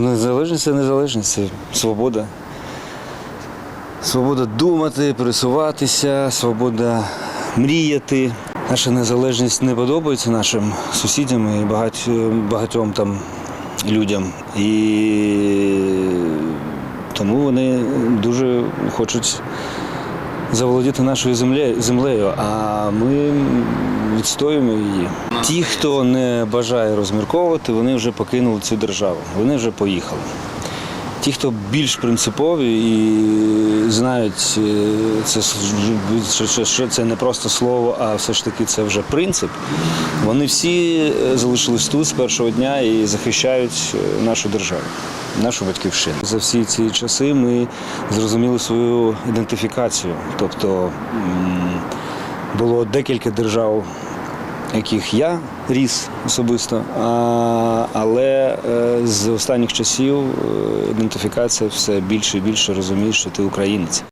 Незалежність це незалежність, це свобода. Свобода думати, пересуватися, свобода мріяти. Наша незалежність не подобається нашим сусідям і багать, багатьом там людям. І тому вони дуже хочуть заволодіти нашою землею, а ми відстоюємо її. Ті, хто не бажає розмірковувати, вони вже покинули цю державу, вони вже поїхали. Ті, хто більш принципові і знають, е, це, що- це не просто слово, а все ж таки це вже принцип. Вони всі е, залишились тут з першого дня і захищають е, нашу державу, нашу батьківщину. За всі ці часи ми зрозуміли свою ідентифікацію. Тобто було декілька держав яких я ріс особисто, але е, з останніх часів е, ідентифікація все більше і більше розумієш, що ти українець.